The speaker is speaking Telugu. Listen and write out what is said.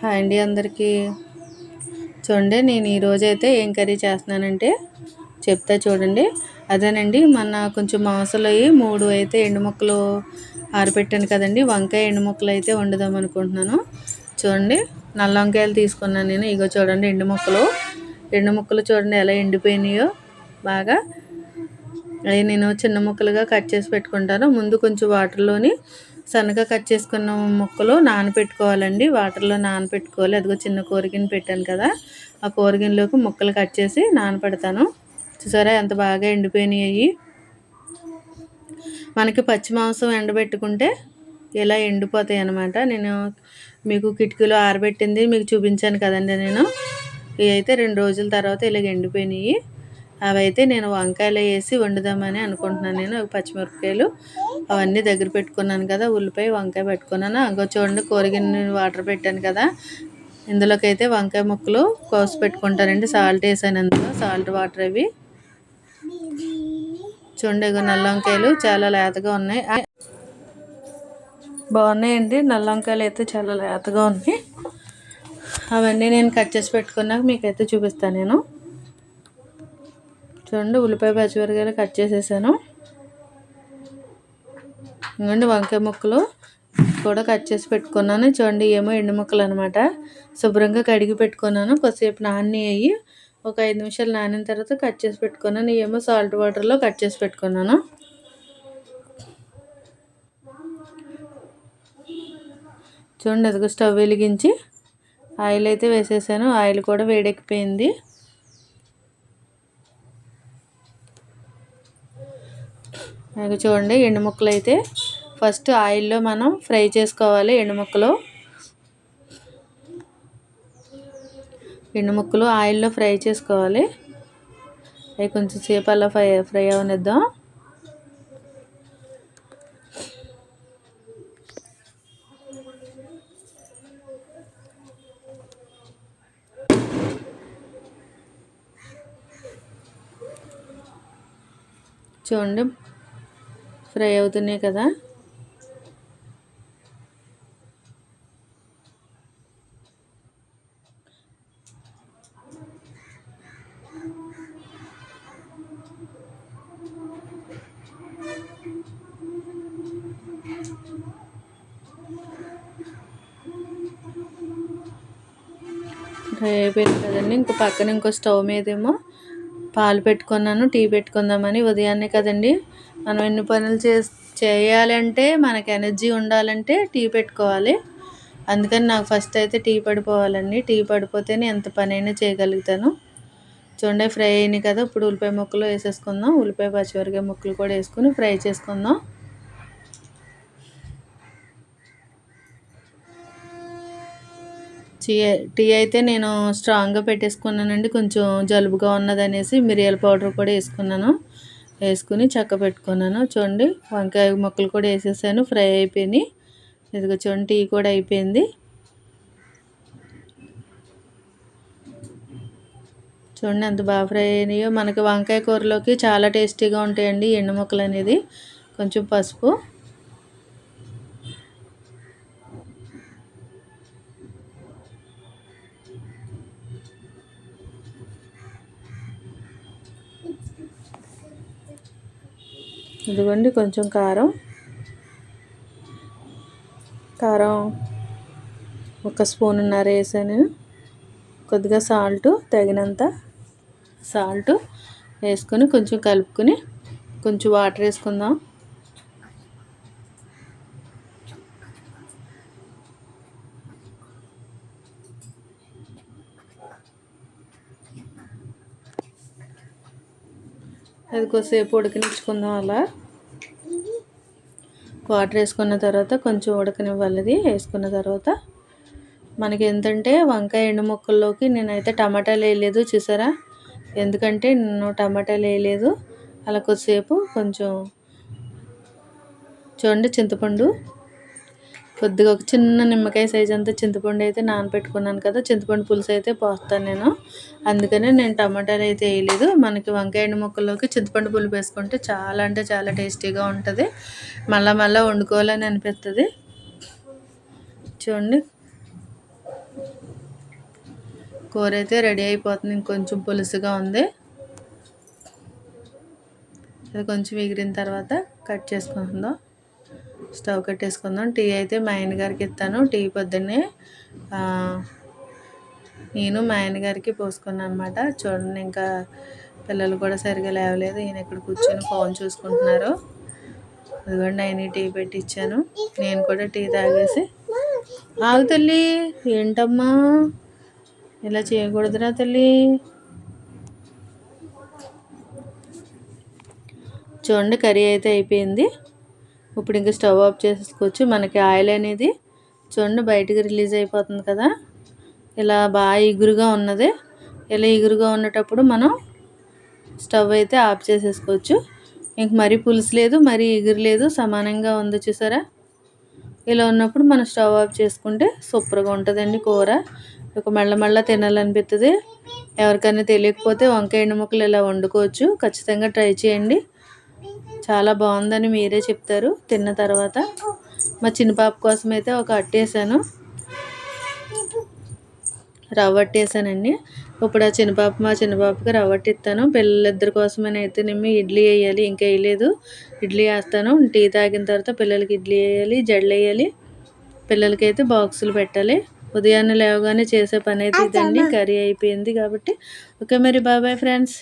హాయ్ అండి అందరికీ. చూడండి నేను ఈరోజైతే ఏం కర్రీ చేస్తున్నానంటే చెప్తా చూడండి. అదేనండి మన కొంచెం మాంసలు అయ్యి మూడు అయితే ఎండు ముక్కలు ఆరబెట్టాను కదండి. వంకాయ ఎండు ముక్కలు అయితే వండుదాం అనుకుంటున్నాను. చూడండి నల్ల వంకాయలు తీసుకున్నాను నేను. ఇగో చూడండి ఎండు ముక్కలు. ఎండు ముక్కలు చూడండి ఎలా ఎండిపోయినాయో బాగా. అవి నేను చిన్న ముక్కలుగా కట్ చేసి పెట్టుకుంటాను. ముందు కొంచెం వాటర్లోని సన్నగా కట్ చేసుకున్న ముక్కలు నానపెట్టుకోవాలండి. వాటర్లో నానపెట్టుకోవాలి. అదిగో చిన్న కూరగిని పెట్టాను కదా. ఆ కూరగిన్లోకి ముక్కలు కట్ చేసి నానపెడతాను. చూసారా ఎంత బాగా ఎండిపోయినాయి. మనకి పచ్చి మాంసం ఎండబెట్టుకుంటే ఇలా ఎండిపోతాయి అన్నమాట. నేను మీకు కిటికీలో ఆరబెట్టింది మీకు చూపించాను కదండి నేను. ఇవి అయితే రెండు రోజుల తర్వాత ఇలాగ ఎండిపోయినాయి. అవైతే నేను వంకాయలు వేసి వండుదామని అనుకుంటున్నాను. నేను పచ్చిమిరపకాయలు అవన్నీ దగ్గర పెట్టుకున్నాను కదా ఉల్లిపాయ వంకాయ పెట్టుకున్నాను. అంగో చూడండి కూరగిన్ని వాటర్ పెట్టాను కదా. ఇందులోకైతే వంకాయ ముక్కలు కోసి పెట్టుకుంటానండి. సాల్ట్ వేసాను అందులో. సాల్ట్ వాటర్ అవి. చూడండి నల్ల వంకాయలు చాలా లేతగా ఉన్నాయి. బాగున్నాయండి. నల్ల వంకాయలు అయితే చాలా లేతగా ఉన్నాయి. అవన్నీ నేను కట్ చేసి పెట్టుకున్నాక మీకైతే చూపిస్తాను నేను. చూడండి ఉల్లిపాయ పచ్చిమిరకాయలు కట్ చేసేసాను. ఇంకండి వంకాయ ముక్కలు కూడా కట్ చేసి పెట్టుకున్నాను. చూడండి ఏమో ఎండు ముక్కలు అనమాట శుభ్రంగా కడిగి పెట్టుకున్నాను. కొద్దిసేపు నాన్ని అయ్యి ఒక ఐదు నిమిషాలు నానిన తర్వాత కట్ చేసి పెట్టుకున్నాను. ఏమో సాల్ట్ వాటర్లో కట్ చేసి పెట్టుకున్నాను. చూడండి అదిగో స్టవ్ వెలిగించి ఆయిల్ అయితే వేసేసాను. ఆయిల్ కూడా వేడెక్కిపోయింది. చూడండి ఎండు ముక్కలు అయితే ఫస్ట్ ఆయిల్లో మనం ఫ్రై చేసుకోవాలి ఎండు ముక్కలు ఎండు ముక్కలు ఆయిల్లో ఫ్రై చేసుకోవాలి. అవి కొంచెం సేపు అలా ఫ్రై ఫ్రై అవనిద్దాం. చూడండి ఫ్రై అవుతున్నాయి కదా? ఫ్రై అయిపోయింది కదండి. ఇంకో పక్కన ఇంకో స్టవ్ మీదేమో. పాలు పెట్టుకున్నాను టీ పెట్టుకుందామని ఉదయాన్నే కదండి. మనం ఎన్ని పనులు చే చేయాలంటే మనకి ఎనర్జీ ఉండాలంటే టీ పెట్టుకోవాలి. అందుకని నాకు ఫస్ట్ అయితే టీ పడిపోవాలండి. టీ పడిపోతేనే ఎంత పనైనా చేయగలుగుతాను. చూడండి ఫ్రై అయినాయి కదా ఇప్పుడు ఉల్లిపాయ ముక్కలు వేసేసుకుందాం. ఉల్లిపాయ పచ్చిమిరకాయ ముక్కలు కూడా వేసుకుని ఫ్రై చేసుకుందాం. టీ టీ అయితే నేను స్ట్రాంగ్గా పెట్టేసుకున్నానండి. కొంచెం జలుబుగా ఉన్నదనేసి మిరియాల పౌడర్ కూడా వేసుకున్నాను. వేసుకుని చక్క పెట్టుకున్నాను. చూడండి వంకాయ ముక్కలు కూడా వేసేసాను. ఫ్రై అయిపోయినాయి. ఇదిగో చూడండి టీ కూడా అయిపోయింది. చూడండి ఎంత బాగా ఫ్రై అయినాయో. మనకి వంకాయ కూరలోకి చాలా టేస్టీగా ఉంటాయండి ఎండు ముక్కలు అనేది. కొంచెం పసుపు. ఇదిగోండి కొంచెం కారం. కారం ఒక స్పూన్ ఉన్నారు వేసాను. కొద్దిగా సాల్ట్ తగినంత సాల్ట్ వేసుకొని కొంచెం కలుపుకొని కొంచెం వాటర్ వేసుకుందాం. అది కొద్దిసేపు ఉడకనిచ్చుకుందాం అలా. వాటర్ వేసుకున్న తర్వాత కొంచెం ఉడకనివ్వాలి అది. వేసుకున్న తర్వాత మనకి ఏంటంటే వంకాయ ఎండు ముక్కల్లోకి నేనైతే టమాటాలు వేయలేదు చూసారా? ఎందుకంటే నేను టమాటాలు వేయలేదు. అలా కొద్దిసేపు కొంచెం చూడండి చింతపండు. కొద్దిగా ఒక చిన్న నిమ్మకాయ సైజ్ అంతా చింతపండు అయితే నానపెట్టుకున్నాను కదా చింతపండు పులుసు అయితే పోస్తాను నేను. అందుకనే నేను టమాటాలు అయితే వేయలేదు. మనకి వంకాయ ముక్కల్లోకి చింతపండు పులుపు వేసుకుంటే చాలా అంటే చాలా టేస్టీగా ఉంటుంది. మళ్ళా మళ్ళీ వండుకోవాలని అనిపిస్తుంది. చూడండి. కూర అయితే రెడీ అయిపోతుంది. ఇంకొంచెం పులుసుగా ఉంది. అది కొంచెం ఎగిరిన తర్వాత కట్ చేసుకుందాం. స్టవ్ కట్టేసుకుందాం. టీ అయితే మా ఆయన గారికి ఇస్తాను. టీ పొద్దున్నే నేను మా ఆయన గారికి పోసుకున్నాను అనమాట చూడండి ఇంకా పిల్లలు కూడా సరిగా లేవలేదు. ఈయన ఇక్కడ కూర్చొని ఫోన్ చూసుకుంటున్నారు. అదిగోండి ఆయన టీ పెట్టి ఇచ్చాను నేను కూడా టీ తాగేసి. ఆగు తల్లి ఏంటమ్మా? ఇలా చేయకూడదురా తల్లి. చూడండి కర్రీ అయితే అయిపోయింది. ఇప్పుడు ఇంకా స్టవ్ ఆఫ్ చేసుకోవచ్చు మనకి ఆయిల్ అనేది చూడండి బయటికి రిలీజ్ అయిపోతుంది కదా. ఇలా బాగా ఎగురుగా ఉన్నది. ఇలా ఎగురుగా ఉన్నటప్పుడు మనం స్టవ్ అయితే ఆఫ్ చేసేసుకోవచ్చు. ఇంక మరీ పులుసు లేదు మరీ ఎగురు లేదు సమానంగా ఉంది చూసారా? ఇలా ఉన్నప్పుడు మనం స్టవ్ ఆఫ్ చేసుకుంటే సూపర్గా ఉంటుందండి కూర. ఒక మళ్ళా మళ్ళా తినాలనిపిస్తుంది ఎవరికైనా తెలియకపోతే వంకాయ ఎండు ముక్కలు ఇలా వండుకోవచ్చు. ఖచ్చితంగా ట్రై చేయండి. చాలా బాగుందని మీరే చెప్తారు. తిన్న తర్వాత మా చిన్న పాప కోసం అయితే ఒక అట్టేసాను. రవ్వ అట్టేసానండి ఇప్పుడు ఆ చిన్నపాప మా చిన్నపాపకి రవ్వ అట్టిస్తాను పిల్లలిద్దరి కోసమని అయితే నేను ఇడ్లీ వేయాలి. ఇంకా వేయలేదు. ఇడ్లీ వేస్తాను. టీ తాగిన తర్వాత పిల్లలకి ఇడ్లీ వేయాలి జడలు వేయాలి. పిల్లలకి అయితే బాక్సులు పెట్టాలి. ఉదయాన్నే లేవగానే చేసే పని అయితే ఇదండి. కర్రీ అయిపోయింది కాబట్టి. ఓకే మరి బాబాయ్ ఫ్రెండ్స్.